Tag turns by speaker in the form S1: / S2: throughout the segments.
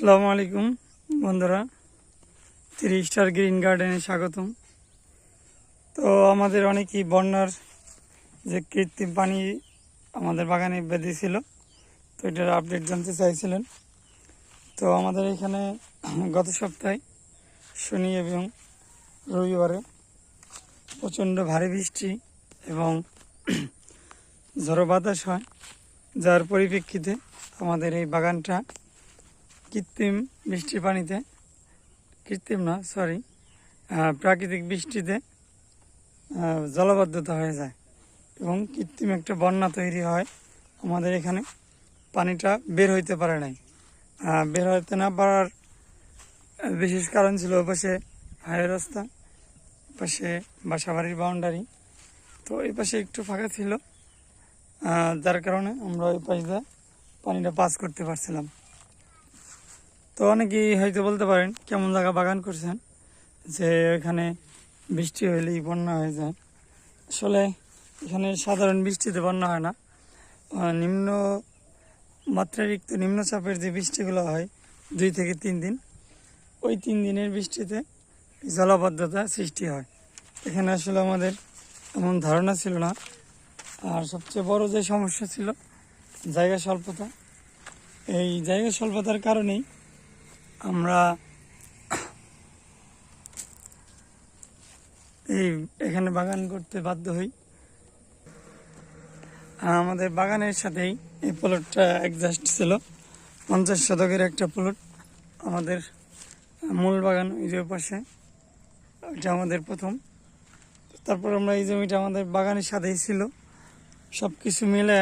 S1: আসসালামু আলাইকুম, বন্ধুরা। থ্রি স্টার গ্রিন গার্ডেনে স্বাগতম। তো আমাদের অনেকই বন্যার যে কৃত্রিম পানি আমাদের বাগানে বেঁধেছিল তো এটার আপডেট জানতে চাইছিলেন। তো আমাদের এখানে গত সপ্তাহে শনি এবং রবিবারে প্রচণ্ড ভারী বৃষ্টি এবং ঝড়ো বাতাস হয়, যার পরিপ্রেক্ষিতে আমাদের এই বাগানটা কৃত্রিম বৃষ্টির পানিতে, কৃত্রিম না সরি প্রাকৃতিক বৃষ্টিতে জলবদ্ধতা হয়ে যায় এবং কৃত্রিম একটা বন্যা তৈরি হয় আমাদের এখানে। পানিটা বের হইতে পারে নাই। বের হইতে না পারার বিশেষ কারণ ছিল ওপাশে হাই রাস্তা পাশে বাসাবাড়ির বাউন্ডারি তো এই পাশে একটু ফাঁকা ছিল। যার কারণে আমরা ওই পাশ দিয়ে পানিটা পাস করতে পারছিলাম। তো অনেকেই হয়তো বলতে পারেন, কেমন জায়গা বাগান করছেন, যে এখানে বৃষ্টি হলেই বন্যা হয়ে যায়। আসলে এখানে সাধারণ বৃষ্টিতে বন্যা হয় না। নিম্ন মাত্রাতিরিক্ত নিম্নচাপের যে বৃষ্টিগুলো হয়, দুই থেকে তিন দিন, ওই তিন দিনের বৃষ্টিতে জলাবদ্ধতা সৃষ্টি হয়। এখানে আসলে আমাদের এমন ধারণা ছিল না। আর সবচেয়ে বড় যে সমস্যা ছিল, জায়গা স্বল্পতা। এই জায়গা স্বল্পতার কারণেই আমরা এই এখানে বাগান করতে বাধ্য হই। আমাদের বাগানের সাথেই এই প্লটটা অ্যাডজাস্ট ছিল। পঞ্চাশ শতকের একটা প্লট আমাদের মূল বাগান ওই যে পাশে, ওইটা আমাদের প্রথম। তারপর আমরা এই জমিটা আমাদের বাগানের সাথেই ছিল। সব কিছু মিলে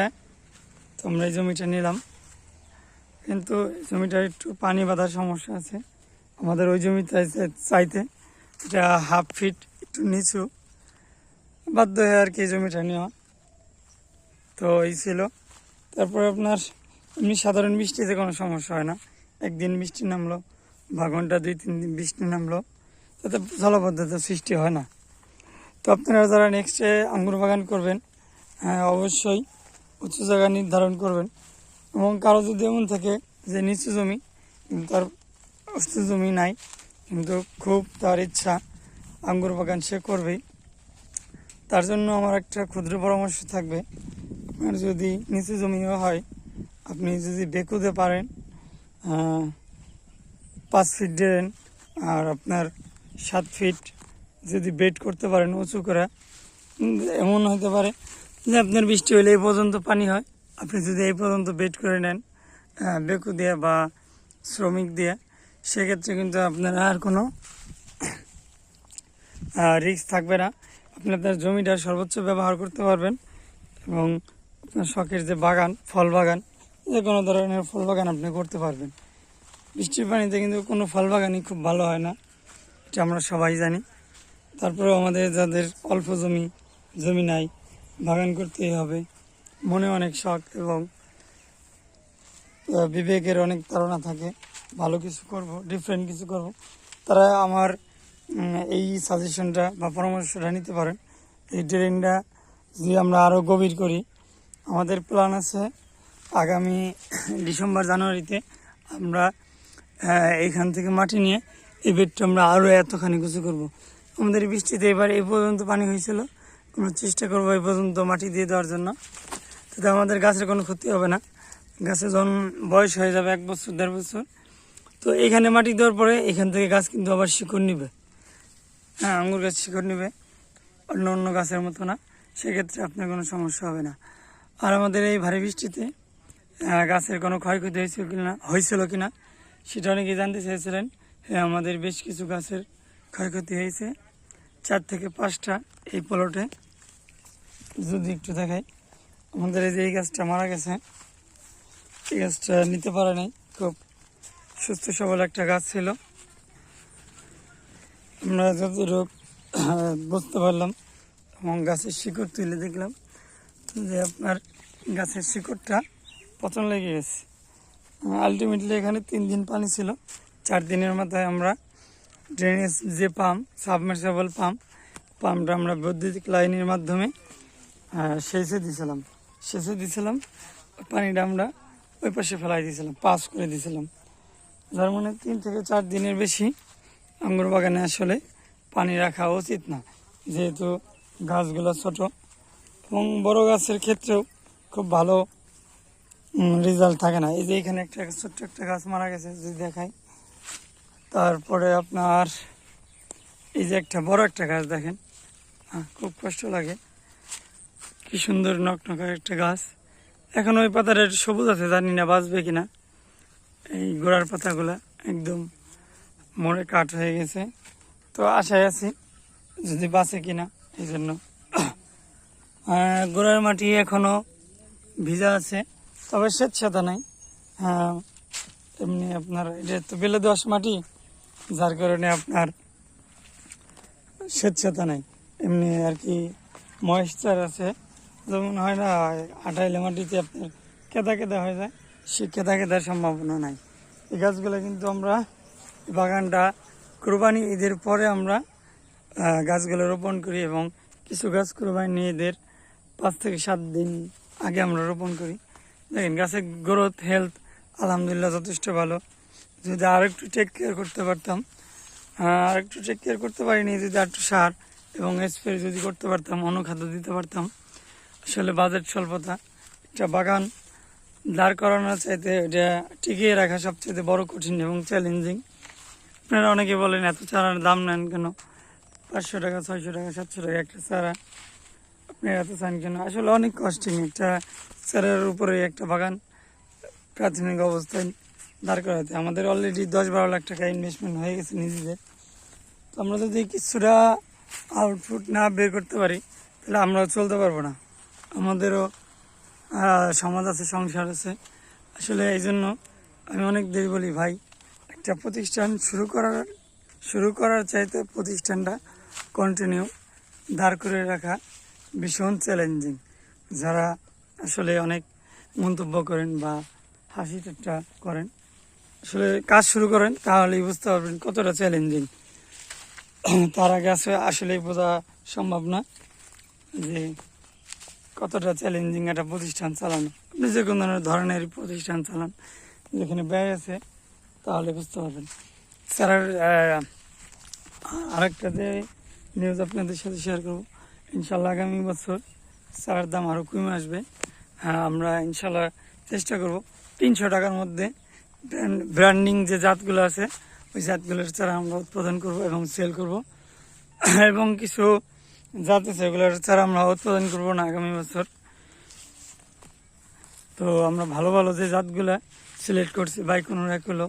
S1: তো আমরা এই জমিটা নিলাম। কিন্তু জমিটা একটু পানি বাঁধার সমস্যা আছে। আমাদের ওই জমি চাইতে- চাইতে। এটা হাফ ফিট একটু নিচু। বাধ্য হয়ে আর কি জমিটা নেওয়া। তো এই ছিল। তারপরে আপনার এমনি সাধারণ বৃষ্টিতে কোনো সমস্যা হয় না। একদিন বৃষ্টি নামলো, বা ঘণ্টা দুই, তিন দিন বৃষ্টি নামলো। তাতে জলবদ্ধতা সৃষ্টি হয় না। তো আপনারা যারা নেক্সটে আঙ্গুর বাগান করবেন হ্যাঁ অবশ্যই উঁচু জায়গা নির্ধারণ করবেন। এবং কারও যদি এমন থাকে যে নিচু জমি, কিন্তু তার উঁচু জমি নাই, কিন্তু খুব তার ইচ্ছা আঙ্গুর বাগান সে করবেই, তার জন্য আমার একটা ক্ষুদ্র পরামর্শ থাকবে। আপনার যদি নিচু জমিও হয়, আপনি যদি বেকুতে পারেন পাঁচ ফিট ড্রেন আর আপনার সাত ফিট যদি বেড করতে পারেন উঁচু করে এমন হতে পারে যে আপনার বৃষ্টি হলে এই পর্যন্ত পানি হয়। আপনি যদি এই পর্যন্ত বেড করে নেন বেকু দিয়ে বা শ্রমিক দিয়ে, সেক্ষেত্রে কিন্তু আপনার আর কোনো রিস্ক থাকবে না। আপনি আপনার জমিটা সর্বোচ্চ ব্যবহার করতে পারবেন এবং আপনার শখের যে বাগান, ফল বাগান, যে কোনো ধরনের ফল বাগান আপনি করতে পারবেন। বৃষ্টির পানিতে কিন্তু কোনো ফল বাগানই খুব ভালো হয় না, এটা আমরা সবাই জানি। তারপরেও আমাদের যাদের অল্প জমি জমি নাই, বাগান করতেই হবে। মনে অনেক শখ এবং বিবেকের অনেক ধারণা থাকে। ভালো কিছু করব ডিফারেন্ট কিছু করব। তারা আমার এই সাজেশনটা বা পরামর্শটা নিতে পারেন। এই ড্রেনটা যদি আমরা আরও গভীর করি, আমাদের প্ল্যান আছে আগামী ডিসেম্বর, জানুয়ারিতে আমরা এইখান থেকে মাটি নিয়ে এই বেডটা আমরা আরও এতখানি কিছু করব। আমাদের বৃষ্টিতে এবার এই পর্যন্ত পানি হয়েছিল, আমরা চেষ্টা করব এই পর্যন্ত মাটি দিয়ে দেওয়ার জন্য। তাতে আমাদের গাছের কোনো ক্ষতি হবে না। গাছে যখন বয়স হয়ে যাবে এক বছর, দেড় বছর, তো এখানে মাটি দেওয়ার পরে এখান থেকে গাছ কিন্তু আবার শিকড় নিবে। হ্যাঁ আঙুর গাছ শিকড় নিবে, অন্য অন্য গাছের মতো না। সেক্ষেত্রে আপনার কোনো সমস্যা হবে না। আর আমাদের এই ভারী বৃষ্টিতে গাছের কোনো ক্ষয়ক্ষতি হয়েছিল কি না হয়েছিল কি না সেটা অনেকেই জানতে চেয়েছিলেন। হ্যাঁ আমাদের বেশ কিছু গাছের ক্ষয়ক্ষতি হয়েছে। চার থেকে পাঁচটা এই প্লটে যদি একটু দেখাই। আমাদের এই যে এই গাছটা মারা গেছে, এই গাছটা নিতে পারে নাই। খুব সুস্থ সবল একটা গাছ ছিল। আমরা যত যতটুকু বুঝতে পারলাম, এবং গাছের শিকড় তুলে দেখলাম যে আপনার গাছের শিকড়টা পচন লেগে গেছে। আলটিমেটলি এখানে তিন দিন পানি ছিল। চার দিনের মাথায় আমরা ড্রেনেজ যে পাম্প সাবমার্সেবল পাম্প পাম্পটা আমরা বৈদ্যুতিক লাইনের মাধ্যমে সেচে দিয়েছিলাম সেচে দিয়েছিলাম পানিটা আমরা ওই পাশে ফেলাই দিয়েছিলাম পাস করে দিয়েছিলাম যার মানে তিন থেকে চার দিনের বেশি আঙ্গুর বাগানে আসলে পানি রাখা উচিত না। যেহেতু গাছগুলো ছোট এবং বড় গাছের ক্ষেত্রেও খুব ভালো রেজাল্ট থাকে না। এই যে এখানে একটা ছোট্ট একটা গাছ মারা গেছে, যদি দেখাই। তারপরে আপনার এই যে একটা বড় একটা গাছ দেখেন। খুব কষ্ট লাগে। কি সুন্দর নকনকা একটা গাছ। এখন ওই পাতার সবুজ আছে, জানি না বাঁচবে কিনা। এই গোড়ার পাতাগুলা একদম মরে কাঠ হয়ে গেছে। তো আশায় আছি যদি বাঁচে কিনা, এই জন্য। গোড়ার মাটি এখনও ভিজা আছে, তবে স্বেচ্ছাতা নাই। এমনি আপনার এটা তো বেলে দোয়াশ মাটি, যার কারণে আপনার স্বেচ্ছাতা নাই। এমনি আর কি ময়েশ্চার আছে। যেমন হয় না আঠাইলে মাটিতে আপনার কেদা কেদা হয়ে যায় সে কেদা কেদার সম্ভাবনা নাই। এই গাছগুলো কিন্তু আমরা বাগানটা কোরবানি ঈদের পরে আমরা গাছগুলো রোপণ করি এবং কিছু গাছ কোরবানি ঈদের পাঁচ থেকে সাত দিন আগে আমরা রোপণ করি। দেখেন গাছের গ্রোথ হেলথ আলহামদুলিল্লাহ যথেষ্ট ভালো। যদি আর একটু টেক কেয়ার করতে পারতাম আর একটু টেক কেয়ার করতে পারিনি, যদি আর একটু সার এবং স্প্রে যদি করতে পারতাম, অনুখাদ্য দিতে পারতাম আসলে বাজেট স্বল্পতা। একটা বাগান দাঁড় করানোর চাইতে এটা টিকিয়ে রাখা সবচেয়ে বড় কঠিন এবং চ্যালেঞ্জিং আপনারা অনেকে বলেন, এত চারার দাম নেন কেন? পাঁচশো টাকা, ছয়শো টাকা, সাতশো টাকা একটা চারা। আপনি এত চান কেন? আসলে অনেক কস্টিং একটা চারার উপরে একটা বাগান প্রাথমিক অবস্থায় দাঁড় করাতে। আমাদের অলরেডি দশ বারো লাখ টাকা ইনভেস্টমেন্ট হয়ে গেছে নিজেদের। তো আমরা যদি কিছুটা আউটপুট না বের করতে পারি, তাহলে আমরা চলতে পারব না। আমাদেরও সমাজ আছে, সংসার আছে। আসলে এই জন্য আমি অনেক দেরি বলি, ভাই। একটা প্রতিষ্ঠান শুরু করার শুরু করার চাইতে প্রতিষ্ঠানটা কন্টিনিউ দাঁড় করে রাখা ভীষণ চ্যালেঞ্জিং যারা আসলে অনেক মন্তব্য করেন বা হাসি ঠাট্টা করেন, আসলে কাজ শুরু করেন তাহলেই বুঝতে পারবেন কতটা চ্যালেঞ্জিং তার আগে আসলে, আসলেই বোঝা সম্ভব না যে কতটা চ্যালেঞ্জিং একটা প্রতিষ্ঠান চালানো। আপনি যে কোনো ধরনের প্রতিষ্ঠান চালান, যেখানে ব্যয় আছে, তাহলে বুঝতে পারবেন। স্যার আরেকটা যে নিউজ আপনাদের সাথে শেয়ার করব, ইনশাল্লাহ আগামী বছর স্যারের দাম আরও কমে আসবে। আমরা ইনশাল্লাহ চেষ্টা করব। তিনশো টাকার মধ্যে ব্র্যান্ডিং যে জাতগুলো আছে, ওই জাতগুলোর চারা আমরা উৎপাদন করব এবং সেল করব। এবং কিছু আছে ওগুলোর চারা আমরা উৎপাদন করব না আগামী বছর। তো আমরা ভালো ভালো যে জাতগুলো সিলেক্ট করছি, বাইকোনোর একুলো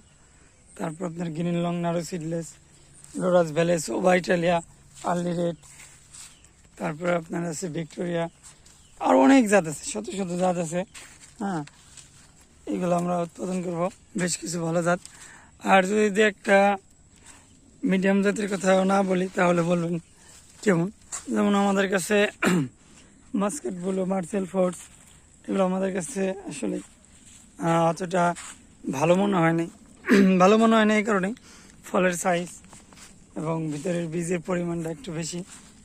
S1: তারপর আপনার গ্রিন লং নারো সিডলেস লোরাস ভ্যালেস, ওবা ইটালিয়া, আর্লি রেড, তারপরে আপনার আছে ভিক্টোরিয়া, আর অনেক জাত আছে, শত শত জাত আছে হ্যাঁ এগুলো আমরা উৎপাদন করব, বেশ কিছু ভালো জাত। আর যদি একটা মিডিয়াম জাতের কথা না বলি, তাহলে বলবেন কেমন? যেমন আমাদের কাছে মাস্কেট বলো মার্সেল ফোর্স এগুলো আমাদের কাছে আসলে অতটা ভালো মনে হয়নি ভালো মনে হয় না এই কারণে ফলের সাইজ এবং ভিতরের বীজের পরিমাণটা একটু বেশি।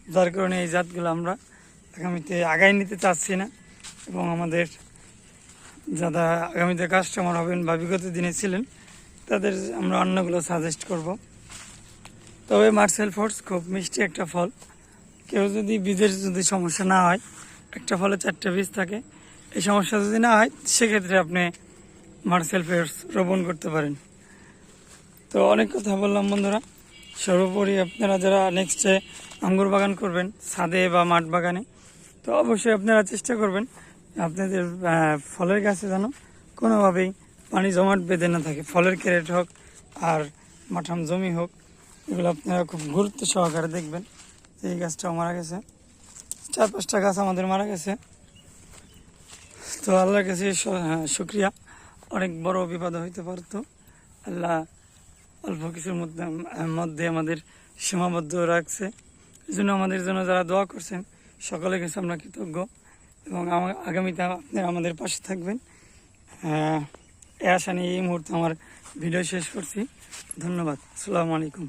S1: যার কারণে এই জাতগুলো আমরা আগামীতে আগায় নিতে চাচ্ছি না। এবং আমাদের যারা আগামীতে কাস্টমার হবেন বা বিগত দিনে ছিলেন, তাদের আমরা অন্যগুলো সাজেস্ট করব। তবে মার্সেল ফোর্স খুব মিষ্টি একটা ফল। কেউ যদি বীজের যদি সমস্যা না হয়, একটা ফলে চারটে বীজ থাকে, এই সমস্যা যদি না হয়, সেক্ষেত্রে আপনি মার্সেল ফোর্স রোপণ করতে পারেন। তো অনেক কথা বললাম বন্ধুরা। সর্বোপরি আপনারা যারা নেক্সটে আঙ্গুর বাগান করবেন, ছাদে বা মাঠ বাগানে, তো অবশ্যই আপনারা চেষ্টা করবেন আপনাদের ফলের গাছে যেন কোনোভাবেই পানি জমাট বেঁধে না থাকে। ফলের ক্যারেট হোক আর মাঠাম জমি হোক, এগুলো আপনারা খুব গুরুত্ব সহকারে দেখবেন। এই গাছটাও মারা গেছে। চার পাঁচটা গাছ আমাদের মারা গেছে। তো আল্লাহর কাছে হ্যাঁ, শুক্রিয়া। অনেক বড় বিপদ হইতে পারতো। আল্লাহ অল্প কিছুর মধ্যে মধ্যে আমাদের সীমাবদ্ধ রাখছে। এই জন্য আমাদের জন্য যারা দোয়া করছেন সকলের কাছে আমরা কৃতজ্ঞ। এবং আগামীতে আপনারা আমাদের পাশে থাকবেন। এ আশা নিয়ে এই মুহূর্তে আমার ভিডিও শেষ করছি। ধন্যবাদ। আসসালামু আলাইকুম।